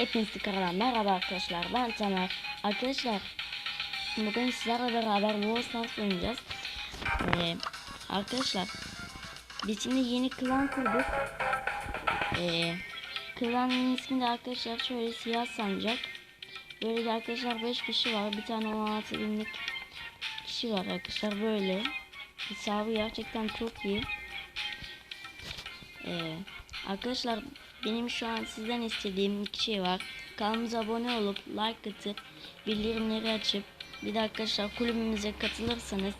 Hepinizi kanalıma merhaba arkadaşlar. Ben Tamer. Arkadaşlar bugün sizlerle beraber Stars oynayacağız. Ee, arkadaşlar biz şimdi yeni klan kurduk. Ee, klanın ismi de arkadaşlar şöyle siyah sancak. Böyle de arkadaşlar 5 kişi var. Bir tane 16 binlik kişi var arkadaşlar böyle. Hesabı gerçekten çok iyi. Ee, arkadaşlar benim şu an sizden istediğim iki şey var. Kanalımıza abone olup like atıp bildirimleri açıp bir de arkadaşlar kulübümüze katılırsanız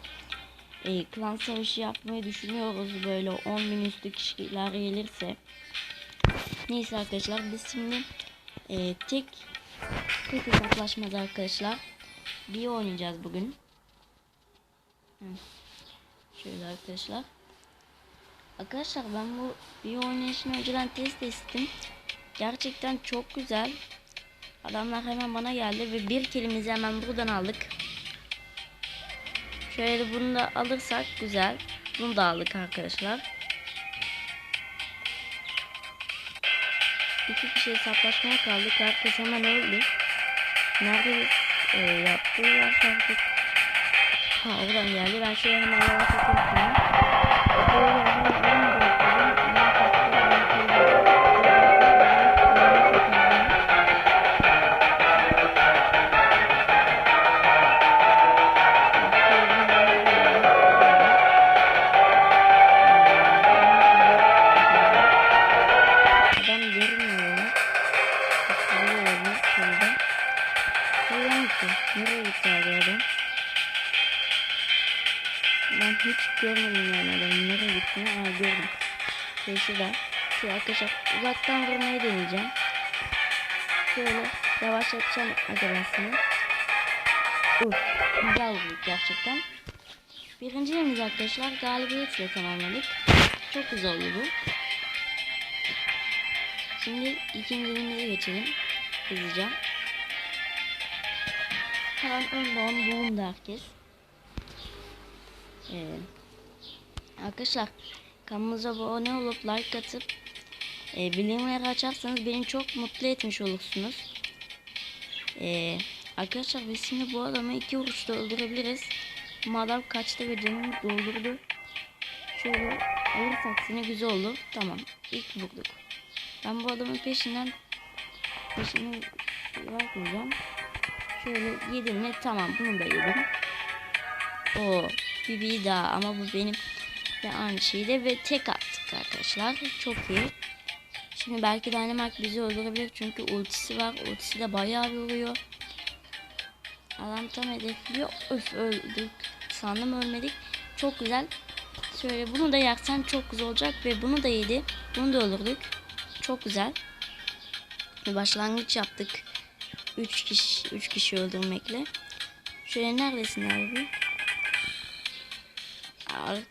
e, klan savaşı yapmayı düşünüyoruz böyle 10 bin üstü kişiler gelirse. Neyse arkadaşlar biz şimdi e, tek tek hesaplaşmada arkadaşlar bir oynayacağız bugün. Şöyle arkadaşlar. Arkadaşlar ben bu bir oynayışını önceden test ettim. Gerçekten çok güzel. Adamlar hemen bana geldi ve bir kilimizi hemen buradan aldık. Şöyle bunu da alırsak güzel. Bunu da aldık arkadaşlar. İki kişi hesaplaşmaya kaldık. Herkes hemen öldü. Nerede e, yaptılar artık. Ha oradan geldi. Ben şöyle hemen yavaş atayım. Adam? Ben hiç görmedim yani adamın nereye gittiğini. Aa gördüm. Şey şurada. Şu arkadaşlar uzaktan vurmayı deneyeceğim. Şöyle yavaşlatacağım acabasını. Uf, güzel vurdu gerçekten. Birinci yerimiz arkadaşlar galibiyetle tamamladık. Çok güzel oldu bu. Şimdi ikinci yerimize geçelim. Hızlıca. Hemen önden bulundu herkes. Ee, arkadaşlar kanalımıza abone olup like atıp e, bildirimleri açarsanız beni çok mutlu etmiş olursunuz. Ee, arkadaşlar biz şimdi bu adamı iki vuruşta öldürebiliriz. Ama adam kaçtı ve canını doldurdu. Şöyle alırsak seni güzel olur. Tamam. ilk vurduk. Ben bu adamın peşinden peşini bırakmayacağım. Şöyle yedim mi? Tamam bunu da yedim. O bir bir daha ama bu benim ve aynı şeyde ve tek attık arkadaşlar. Çok iyi. Şimdi belki Dynamite bizi öldürebilir çünkü ultisi var. Ultisi de bayağı bir vuruyor. Adam tam hedefliyor. Öf öldük. Sandım ölmedik. Çok güzel. Şöyle bunu da yaksan çok güzel olacak ve bunu da yedi. Bunu da öldürdük. Çok güzel. Bir başlangıç yaptık. 3 kişi 3 kişi öldürmekle. Şöyle neredesin abi?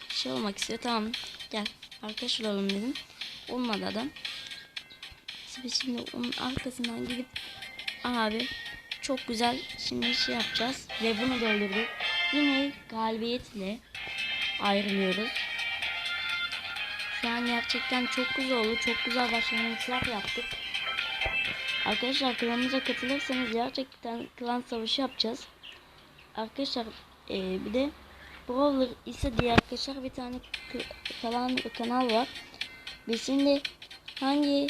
Şey olmak istiyor. Tamam. Gel. Arkadaş olalım dedim. Olmadı adam. Biz şimdi onun arkasından gidip abi çok güzel şimdi şey yapacağız ve bunu da öldürdük. Yine galibiyetle ayrılıyoruz. Şu an gerçekten çok güzel oldu. Çok güzel başlangıçlar yaptık. Arkadaşlar klanımıza katılırsanız gerçekten klan savaşı yapacağız. Arkadaşlar e, bir de Brawler ise diye arkadaşlar bir tane kalan kanal var. Biz şimdi hangi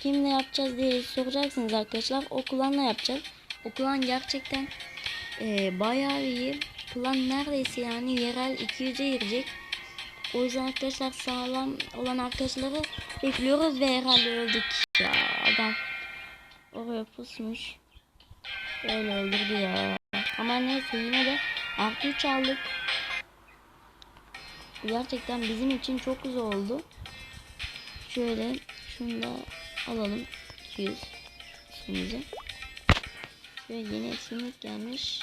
kimle yapacağız diye soracaksınız arkadaşlar. O klanla yapacağız. O klan gerçekten e, bayağı iyi. Klan neredeyse yani yerel 200'e girecek. O yüzden arkadaşlar sağlam olan arkadaşları bekliyoruz ve herhalde öldük oraya pusmuş. Öyle öldürdü ya. Ama neyse yine de artı 3 aldık. Gerçekten bizim için çok güzel oldu. Şöyle şunu da alalım. 200 üstümüze. Ve yeni etkinlik gelmiş.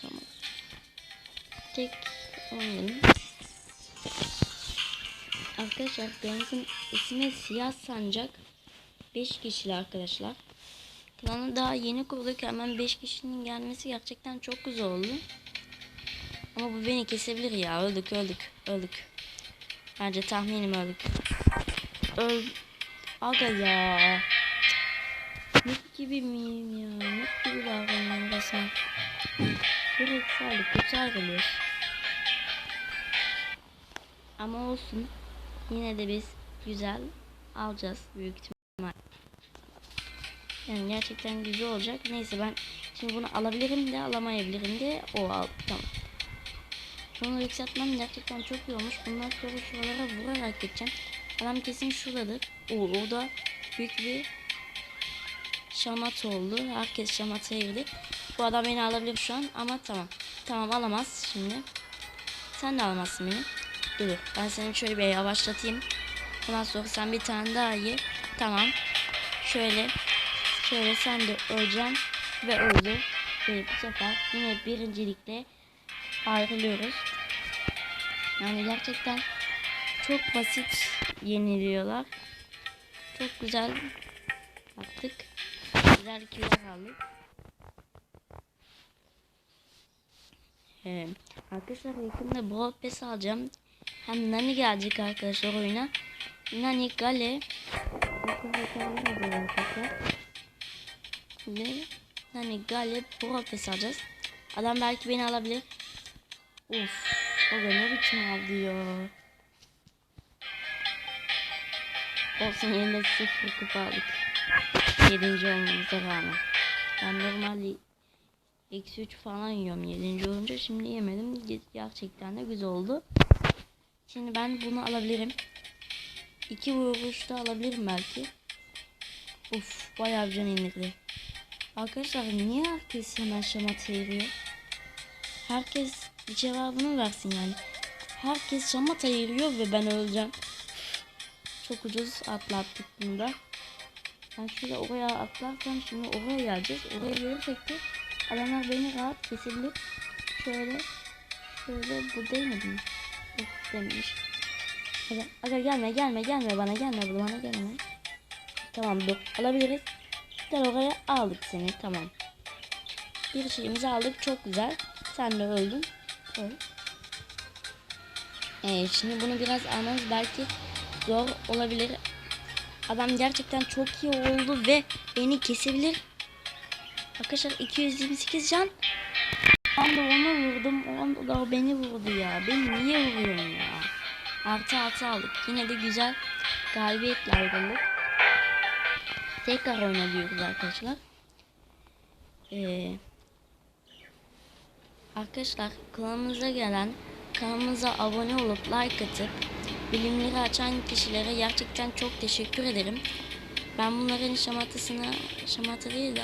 Tamam. Tek oynayalım. Arkadaşlar kanalımızın ismi Siyah Sancak. 5 kişili arkadaşlar. Klanı daha yeni kurduk. Hemen 5 kişinin gelmesi gerçekten çok güzel oldu. Ama bu beni kesebilir ya. Öldük öldük öldük. Bence tahminim öldük. Öl. Aga ya. Mük gibi miyim ya? Mük gibi davranıyorum resmen. Direkt sağlık kötü ayrılıyor. Ama olsun. Yine de biz güzel alacağız büyük ihtimal. Yani gerçekten güzel olacak. Neyse ben şimdi bunu alabilirim de alamayabilirim de o al. Tamam. Şunu yükseltmem gerçekten çok iyi olmuş. Bundan sonra şuralara vurarak geçeceğim. Adam kesin şuradadır. Oo, orada büyük bir şamat oldu. Herkes şamata girdi. Bu adam beni alabilir şu an ama tamam. Tamam alamaz şimdi. Sen de alamazsın beni. Dur ben seni şöyle bir yavaşlatayım. Ondan sonra sen bir tane daha ye. Tamam. Şöyle. Şöyle sen de öleceksin. Ve öldü. Ve bu sefer yine birincilikle ayrılıyoruz. Yani gerçekten çok basit yeniliyorlar. Çok güzel yaptık. Güzel killer aldık. Ee, arkadaşlar yakında Brawl Pass alacağım. Hem Nani gelecek arkadaşlar oyuna. Nani Gale. Ve Nani Gale Brawl Pass alacağız. Adam belki beni alabilir. Uf. O da ne biçim aldı ya. Olsun yine sıfır kupa aldık. Yedinci olmamıza rağmen. Ben normalde eksi üç falan yiyorum yedinci olunca şimdi yemedim. Gerçekten de güzel oldu. Şimdi ben bunu alabilirim. İki vuruşta alabilirim belki. Uf bayağı bir can indirdi. Arkadaşlar niye herkes hemen şamata yeriyor? Herkes bir cevabını versin yani. Herkes şamata yeriyor ve ben öleceğim. Çok ucuz atlattık bunu da. Ben şöyle oraya atlarsam şimdi oraya geleceğiz. Oraya gelirsek de adamlar beni rahat kesebilir. Şöyle şöyle bu değmedi mi? Yok dememiş. Hadi, hadi gelme gelme gelme bana gelme bana gelme. Tamam dur alabiliriz. Gel oraya aldık seni tamam. Bir şeyimizi aldık çok güzel. Sen de öldün. Öl. Evet şimdi bunu biraz almamız belki zor olabilir. Adam gerçekten çok iyi oldu ve beni kesebilir. Arkadaşlar 228 can. Ben de onu vurdum. O da beni vurdu ya. Beni niye vuruyorsun ya? Artı altı aldık. Yine de güzel galibiyetle ayrıldık. Tekrar oynanıyoruz arkadaşlar. Ee, arkadaşlar kanalımıza gelen kanalımıza abone olup like atıp bilimleri açan kişilere gerçekten çok teşekkür ederim. Ben bunların şamatasına şamata değil de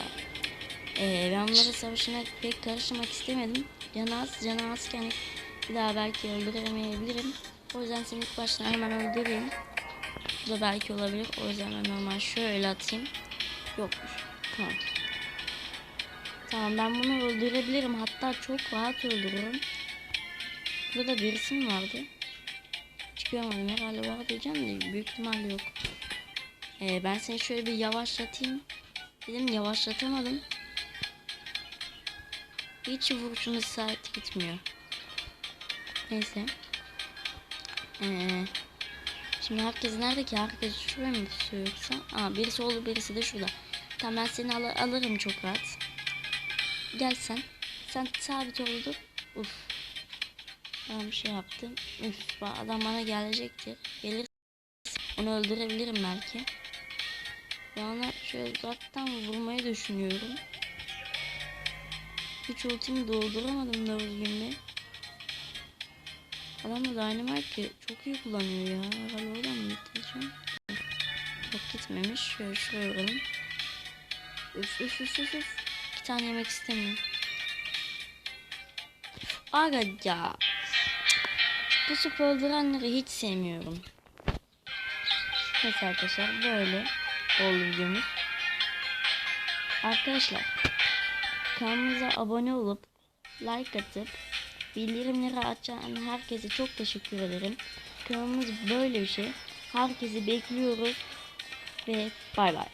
e, ben bunların savaşına pek karışmak istemedim. Canı az, canı azken bir daha belki öldüremeyebilirim. O yüzden seni ilk baştan hemen öldüreyim. Bu da belki olabilir. O yüzden ben normal şöyle atayım. Yokmuş. Tamam. Tamam ben bunu öldürebilirim. Hatta çok rahat öldürürüm. Burada birisi mi vardı? Görmedim. Herhalde var diyeceğim de büyük ihtimalle yok. Ee, ben seni şöyle bir yavaşlatayım. Dedim yavaşlatamadım. Hiç vuruşumuz saat gitmiyor. Neyse. Ee, şimdi herkes nerede ki? Herkes şuraya mı yoksa? Aa birisi oldu birisi de şurada. Tamam ben seni al alırım çok rahat. Gel sen. Sen sabit oldun. Uf. Ben bir şey yaptım. Üf adam bana gelecektir. Gelir. Onu öldürebilirim belki. Yani şöyle uzaktan vurmayı düşünüyorum. Hiç ultimi dolduramadım da düzgün Adam da Dynamite çok iyi kullanıyor ya. Herhalde oradan mı gideceğim? Çok gitmemiş. Şöyle şuraya vuralım. Üf üf üf üf. İki tane yemek istemiyorum. Aga ya. Bu öldürenleri hiç sevmiyorum. Neyse arkadaşlar böyle oldu videomuz. Arkadaşlar kanalımıza abone olup like atıp bildirimleri açan herkese çok teşekkür ederim. Kanalımız böyle bir şey. Herkesi bekliyoruz ve bay bay.